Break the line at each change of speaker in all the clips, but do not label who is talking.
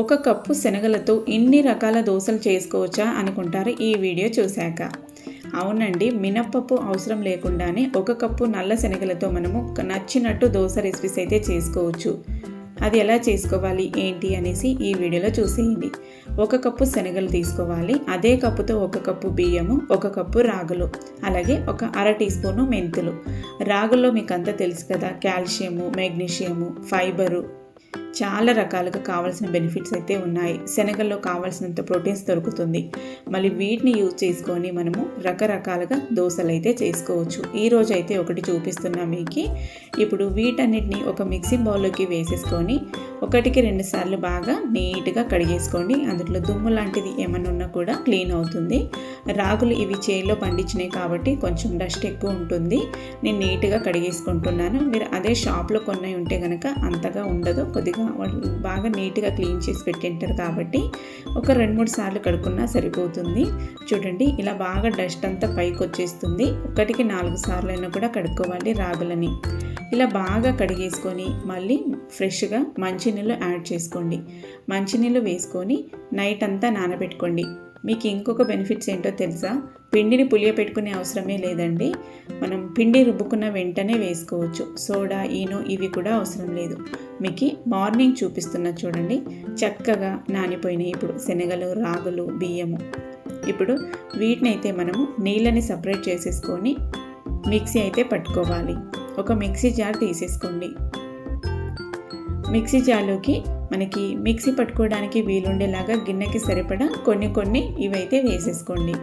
ఒక కప్పు శనగలతో ఇన్ని రకాల దోశలు చేసుకోవచ్చా అనుకుంటారు ఈ వీడియో చూశాక. అవునండి మినప్పప్పు అవసరం లేకుండానే ఒక కప్పు నల్ల శనగలతో మనము నచ్చినట్టు దోశ రెసిపీస్ అయితే చేసుకోవచ్చు. అది ఎలా చేసుకోవాలి ఏంటి అనేసి ఈ వీడియోలో చూసేయండి. ఒక కప్పు శనగలు తీసుకోవాలి అదే కప్పుతో ఒక కప్పు బియ్యము ఒక కప్పు రాగులు అలాగే ఒక అర టీ స్పూను మెంతులు. రాగుల్లో మీకు అంతా తెలుసు కదా కాల్షియము మెగ్నీషియము ఫైబరు. చాలా రకాలుగా కావాల్సిన బెనిఫిట్స్ అయితే ఉన్నాయి. శనగల్లో కావాల్సినంత ప్రోటీన్స్ దొరుకుతుంది. మళ్ళీ వీటిని యూజ్ చేసుకొని మనము రకరకాలుగా దోశలు అయితే చేసుకోవచ్చు. ఈ రోజు అయితే ఒకటి చూపిస్తున్నా మీకు. ఇప్పుడు వీటన్నిటిని ఒక మిక్సింగ్ బౌల్లోకి వేసేసుకొని ఒకటికి రెండు సార్లు బాగా నీట్గా కడిగేసుకోండి. అందులో దుమ్ము లాంటిది ఏమన్నా ఉన్నా కూడా క్లీన్ అవుతుంది. రాగులు ఇవి చేలో పండించినాయి కాబట్టి కొంచెం డస్ట్ ఎక్కువ ఉంటుంది. నేను నీట్గా కడిగేసుకుంటున్నాను. మీరు అదే షాప్లో కొన్ని ఉంటే కనుక అంతగా ఉండదు. కొద్దిగా వాళ్ళు బాగా నీట్గా క్లీన్ చేసి పెట్టింటారు కాబట్టి ఒక రెండు మూడు సార్లు కడుక్కున్నా సరిపోతుంది. చూడండి ఇలా బాగా డస్ట్ అంతా పైకి వచ్చేస్తుంది ఒకటికి నాలుగు సార్లు అయినా కూడా కడుక్కోవాలి రాగులని. ఇలా బాగా కడిగేసుకొని మళ్ళీ ఫ్రెష్గా మంచినీళ్ళు యాడ్ చేసుకోండి. మంచినీళ్ళు వేసుకొని నైట్ అంతా నానబెట్టుకోండి. మీకు ఇంకొక బెనిఫిట్స్ ఏంటో తెలుసా? పిండిని పులియపెట్టుకునే అవసరమే లేదండి. మనం పిండి రుబ్బుకున్న వెంటనే వేసుకోవచ్చు. సోడా ఈనో ఇవి కూడా అవసరం లేదు. మీకు మార్నింగ్ చూపిస్తున్న చూడండి. చక్కగా నానిపోయినాయి ఇప్పుడు శనగలు రాగులు బియ్యము. ఇప్పుడు వీటిని అయితే మనము నీళ్ళని సపరేట్ చేసేసుకొని మిక్సీ అయితే పట్టుకోవాలి. ఒక మిక్సీ జార్ తీసేసుకోండి. మిక్సీ జార్లోకి మనకి మిక్సీ పట్టుకోవడానికి వీలుండేలాగా గిన్నెకి సరిపడా కొన్ని కొన్ని ఇవైతే వేసేసుకోండి.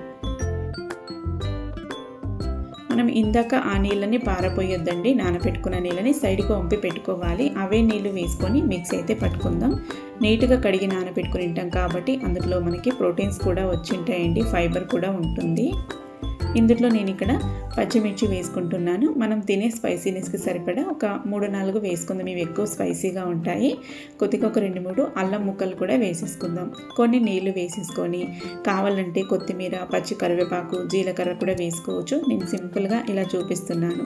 మనం ఇందాక ఆ నీళ్ళని పారపోయొద్దండి నానబెట్టుకున్న నీళ్ళని సైడ్కి వంపి పెట్టుకోవాలి. అవే నీళ్ళు వేసుకొని మిక్స్ అయితే పట్టుకుందాం. నీట్గా కడిగి నానబెట్టుకుని ఉంటాం కాబట్టి అందులో మనకి ప్రోటీన్స్ కూడా వచ్చి ఉంటాయండి. ఫైబర్ కూడా ఉంటుంది. ఇందులో నేను ఇక్కడ పచ్చిమిర్చి వేసుకుంటున్నాను. మనం తినే స్పైసీనెస్కి సరిపడా ఒక మూడు నాలుగు వేసుకుందాం. ఇవి ఎక్కువ స్పైసీగా ఉంటాయి. కొద్దిగా ఒక రెండు మూడు అల్లం ముక్కలు కూడా వేసేసుకుందాం. కొన్ని నీళ్ళు వేసేసుకొని కావాలంటే కొత్తిమీర పచ్చి కరివేపాకు జీలకర్ర కూడా వేసుకోవచ్చు. నేను సింపుల్గా ఇలా చూపిస్తున్నాను.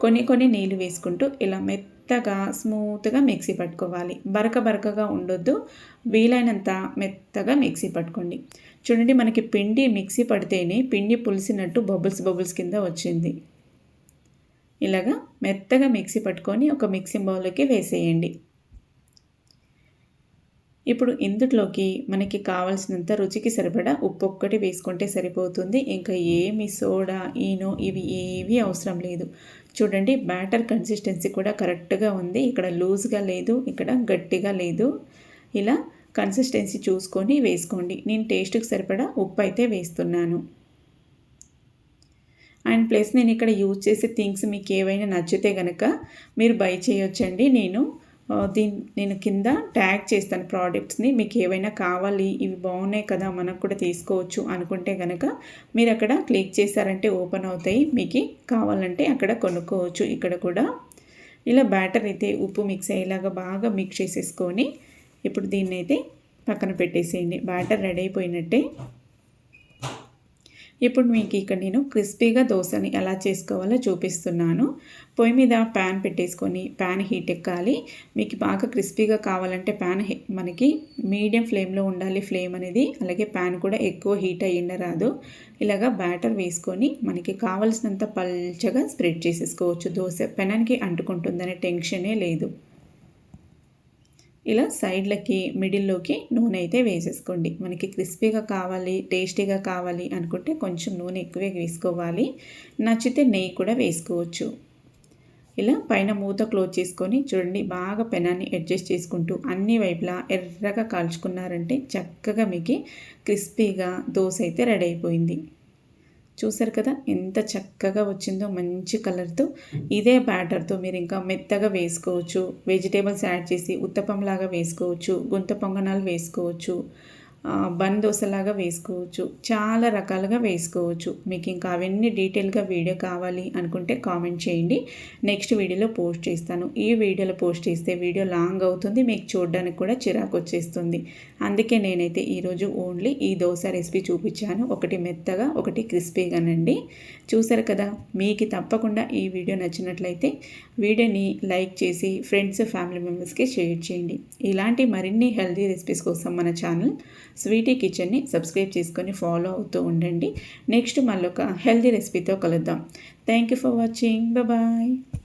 కొన్ని కొన్ని నీళ్ళు వేసుకుంటూ ఇలా మెత్తగా స్మూత్గా మిక్సీ పట్టుకోవాలి. బరక బరకగా ఉండొద్దు. వీలైనంత మెత్తగా మిక్సీ పట్టుకోండి. చూడండి మనకి పిండి మిక్సీ పడితేనే పిండి పులిసినట్టు బబుల్స్ బబుల్స్ కింద వచ్చింది. ఇలాగా మెత్తగా మిక్సీ పట్టుకొని ఒక మిక్సింగ్ బౌల్లోకి వేసేయండి. ఇప్పుడు ఇందులోకి మనకి కావాల్సినంత రుచికి సరిపడా ఉప్పు ఒక్కటి వేసుకుంటే సరిపోతుంది. ఇంకా ఏమి సోడా ఈనో ఇవి ఏవి అవసరం లేదు. చూడండి బ్యాటర్ కన్సిస్టెన్సీ కూడా కరెక్ట్గా ఉంది. ఇక్కడ లూజ్గా లేదు ఇక్కడ గట్టిగా లేదు. ఇలా కన్సిస్టెన్సీ చూసుకొని వేసుకోండి. నేను టేస్ట్కి సరిపడా ఉప్పు అయితే వేస్తున్నాను. అండ్ ప్లస్ నేను ఇక్కడ యూజ్ చేసే థింగ్స్ మీకు ఏవైనా నచ్చితే కనుక మీరు బై చేయొచ్చండి. నేను దీని నేను కింద ట్యాగ్ చేస్తాను ప్రోడక్ట్స్ని. మీకు ఏవైనా కావాలి ఇవి బాగున్నాయి కదా మనకు కూడా తీసుకోవచ్చు అనుకుంటే కనుక మీరు అక్కడ క్లిక్ చేశారంటే ఓపెన్ అవుతాయి. మీకు కావాలంటే అక్కడ కొనుక్కోవచ్చు. ఇక్కడ కూడా ఇలా బ్యాటర్ అయితే ఉప్పు మిక్స్ అయ్యేలాగా బాగా మిక్స్ చేసేసుకొని ఇప్పుడు దీన్ని అయితే పక్కన పెట్టేసేయండి. బ్యాటర్ రెడీ అయిపోయినట్టే. ఇప్పుడు మీకు ఇక్కడ నేను క్రిస్పీగా దోశని ఎలా చేసుకోవాలో చూపిస్తున్నాను. పొయ్యి మీద ప్యాన్ పెట్టేసుకొని ప్యాన్ హీట్ ఎక్కాలి. మీకు బాగా క్రిస్పీగా కావాలంటే ప్యాన్ మనకి మీడియం ఫ్లేమ్లో ఉండాలి ఫ్లేమ్ అనేది. అలాగే ప్యాన్ కూడా ఎక్కువ హీట్ అయ్యిండ రాదు. ఇలాగా బ్యాటర్ వేసుకొని మనకి కావలసినంత పల్చగా స్ప్రెడ్ చేసేసుకోవచ్చు. దోశ పెనానికి అంటుకుంటుందనే టెన్షనే లేదు. ఇలా సైడ్లకి మిడిల్లోకి నూనె అయితే వేసేసుకోండి. మనకి క్రిస్పీగా కావాలి టేస్టీగా కావాలి అనుకుంటే కొంచెం నూనె ఎక్కువే వేసుకోవాలి. నచ్చితే నెయ్యి కూడా వేసుకోవచ్చు. ఇలా పైన మూత క్లోజ్ చేసుకొని చూడండి బాగా పెనాన్ని అడ్జస్ట్ చేసుకుంటూ అన్ని వైపులా ఎర్రగా కాల్చుకున్నారంటే చక్కగా మీకు క్రిస్పీగా దోశ అయితే రెడీ అయిపోయింది. చూసారు కదా? ఎంత చక్కగా వచ్చిందో మంచి కలర్తో. ఇదే బ్యాటర్తో మీరు ఇంకా మెత్తగా వేసుకోవచ్చు. వెజిటేబుల్స్ యాడ్ చేసి ఉత్తపంలాగా వేసుకోవచ్చు. గుంత పొంగనాలు వేసుకోవచ్చు. బన్ దోశలాగా వేసుకోవచ్చు. చాలా రకాలుగా వేసుకోవచ్చు. మీకు ఇంకా అవన్నీ డీటెయిల్గా వీడియో కావాలి అనుకుంటే కామెంట్ చేయండి. నెక్స్ట్ వీడియోలో పోస్ట్ చేస్తాను. ఈ వీడియోలో పోస్ట్ చేస్తే వీడియో లాంగ్ అవుతుంది మీకు చూడడానికి కూడా చిరాకు వచ్చేస్తుంది. అందుకే నేనైతే ఈరోజు ఓన్లీ ఈ దోశ రెసిపీ చూపించాను. ఒకటి మెత్తగా ఒకటి క్రిస్పీగానండి. చూసారు కదా మీకు తప్పకుండా ఈ వీడియో నచ్చినట్లయితే వీడియోని లైక్ చేసి ఫ్రెండ్స్ ఫ్యామిలీ మెంబర్స్కి షేర్ చేయండి. ఇలాంటి మరిన్ని హెల్తీ రెసిపీస్ కోసం మన ఛానల్ స్వీటీ కిచెన్ని సబ్స్క్రైబ్ చేసుకొని ఫాలో అవుతూ ఉండండి. నెక్స్ట్ మళ్ళీ ఒక హెల్తీ రెసిపీతో కలుద్దాం. Thank you for watching. Bye.